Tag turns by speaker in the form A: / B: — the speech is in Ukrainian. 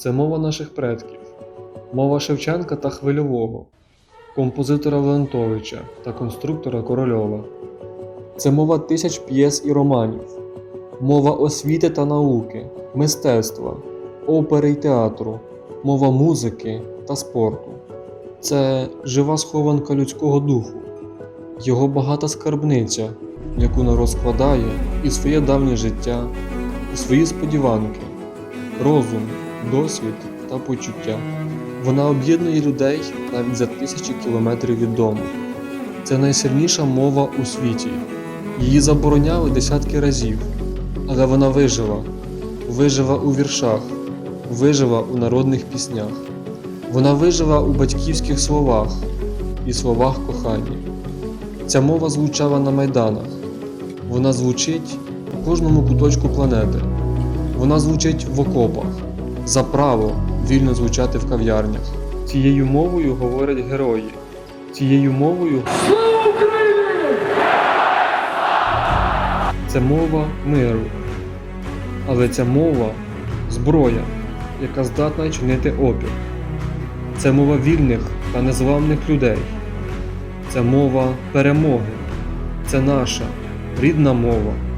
A: Це мова наших предків, мова Шевченка та Хвильового, композитора Леонтовича та конструктора Корольова. Це мова тисяч п'єс і романів, мова освіти та науки, мистецтва, опери й театру, мова музики та спорту. Це жива схованка людського духу, його багата скарбниця, яку народ і своє давнє життя, і свої сподіванки, розум, досвід та почуття. Вона об'єднує людей навіть за тисячі кілометрів від дому. Це найсильніша мова у світі. Її забороняли десятки разів, але вона вижила, вижила у віршах, вижила у народних піснях. Вона вижила у батьківських словах і словах кохання. Ця мова звучала на майданах. Вона звучить у кожному куточку планети. Вона звучить в окопах за право вільно звучати в кав'ярнях. Цією мовою говорять герої. Цією мовою це мова миру. Але ця мова зброя, яка здатна чинити опір. Це мова вільних та незламних людей. Це мова перемоги. Це наша рідна мова.